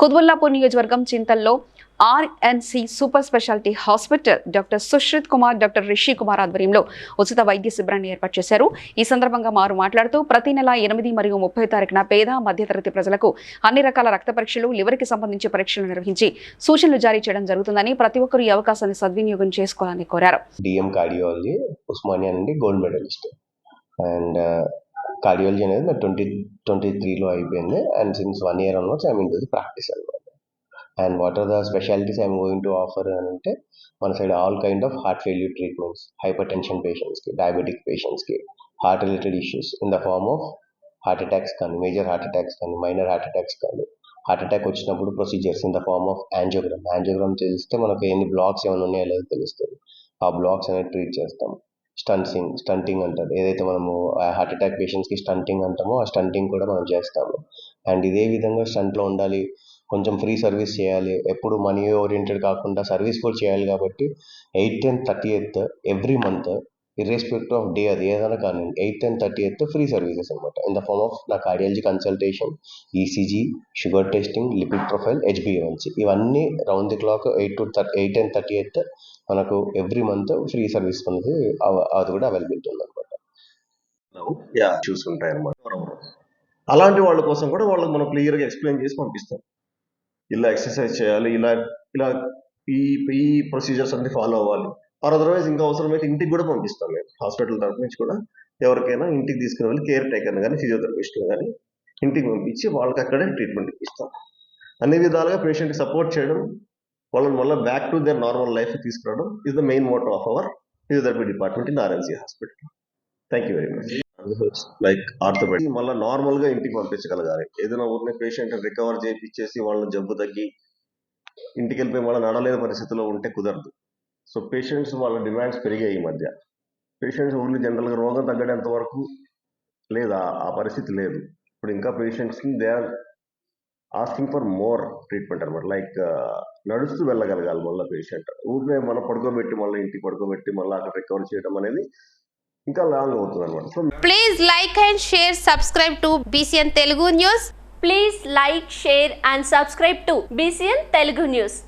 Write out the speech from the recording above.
కుత్బుల్లాపూర్ నియోజకవర్గం చింతల్లో RNC super speciality hospital doctor Sushrith Kumar doctor Rishi Kumar ఆధ్వర్యంలో ఉచిత వైద్య శిబిరాన్ని ఏర్పాటు చేశారు. ఈ సందర్భంగా వారు మాట్లాడుతూ ప్రతి నెల ఎనిమిది మరియు ముప్పై తారీఖున పేద మధ్యతరగతి ప్రజలకు అన్ని రకాల రక్త పరీక్షలు లివర్కి సంబంధించి పరీక్షలు నిర్వహించి సూచనలు జారీ చేయడం జరుగుతుందని ప్రతి ఒక్కరూ ఈ అవకాశాన్ని సద్వినియోగం చేసుకోవాలని కోరారు. డిఎం కార్డియాలజీ ఉస్మానియా నుండి గోల్డ్ మెడలిస్ట్. అండ్ కార్డియాలజీ అనేది నాకు ట్వంటీ ట్వంటీ త్రీలో అయిపోయింది. And since one year onwards I mean to practice అనమాట and what are the specialities I'm going to offer అని అంటే మన side all kind of heart failure treatments hypertension పేషెంట్స్కి diabetic పేషెంట్స్కి heart related issues in the form of heart attacks కానీ major heart attacks కానీ minor heart attacks కానీ heart attack వచ్చినప్పుడు procedures in the form of angiogram angiogram తెలిస్తే మనకు ఎన్ని blocks ఏమైనా ఉన్నాయో లేదో తెలుస్తుంది. ఆ బ్లాక్స్ అనేది ట్రీట్ చేస్తాం. స్టన్సింగ్ స్టంటింగ్ అంటారు. ఏదైతే మనము హార్ట్ అటాక్ పేషెంట్స్కి స్టంటింగ్ అంటామో ఆ స్టంటింగ్ కూడా మనం చేస్తాము. అండ్ ఇదే విధంగా స్టంట్లో ఉండాలి. కొంచెం ఫ్రీ సర్వీస్ చేయాలి. ఎప్పుడు మనీ ఓరియంటెడ్ కాకుండా సర్వీస్ కూడా చేయాలి కాబట్టి eighth and thirty eighth every month irrespective of day అది ఏదైనా కానీ eighth and thirty eighth free services అనమాట ఇన్ ద ఫార్మ్ ఆఫ్ నా cardiology consultation ECG sugar testing lipid profile HBNC ఇవన్నీ round the clock eight to eight and thirty eighth మనకు every month free service అనేది అది కూడా availability ఉంది అనమాట yeah చూసుకుంటాయి అనమాట అలాంటి వాళ్ళ కోసం కూడా వాళ్ళకి మనం క్లియర్గా ఎక్స్ప్లెయిన్ చేసి పంపిస్తాం. ఇలా ఎక్సర్సైజ్ చేయాలి ఇలా ఇలా ఈ ఈ ప్రొసీజర్స్ అన్ని ఫాలో అవ్వాలి. ఆర్ అదర్వైజ్ ఇంకా అవసరమైతే ఇంటికి కూడా పంపిస్తాం మేము. హాస్పిటల్ తరఫు నుంచి కూడా ఎవరికైనా ఇంటికి తీసుకుని వెళ్ళి కేర్ టేకర్ కానీ ఫిజియోథెరపిస్ట్ కానీ ఇంటికి పంపించి వాళ్ళకి అక్కడే ట్రీట్మెంట్ ఇప్పిస్తాం అన్ని విధాలుగా పేషెంట్కి సపోర్ట్ చేయడం వాళ్ళని మళ్ళీ back to their normal life తీసుకురావడం is the main motto of our physiotherapy department in RNC hospital thank you very much like orthopaedic మళ్ళీ నార్మల్గా ఇంటికి పంపించగలగాలి. ఏదైనా ఊరిని పేషెంట్ రికవర్ చేయించేసి వాళ్ళని జబ్బు తగ్గి ఇంటికి వెళ్ళిపోయి మళ్ళీ నడలేని పరిస్థితిలో ఉంటే కుదరదు. సో పేషెంట్స్ వాళ్ళ డిమాండ్స్ పెరిగాయి ఈ మధ్య. పేషెంట్స్ ఓన్లీ జనరల్గా రోగం తగ్గడంత వరకు లేదా ఆ- పరిస్థితి లేదు. ఇప్పుడు ఇంకా పేషెంట్స్ని they are asking for more treatment అనమాట లైక్ నడుస్తూ వెళ్ళగలగాలి మళ్ళీ పేషెంట్ ఊరికే మనం పడుకోబెట్టి మళ్ళీ ఇంటికి పడుకోబెట్టి మళ్ళీ అక్కడ రికవర్ చేయడం అనేది ఇంకా లాంగ్ అవుతుంది అనమాట so please like and share subscribe to BCN Telugu news please like share and subscribe to BCN Telugu news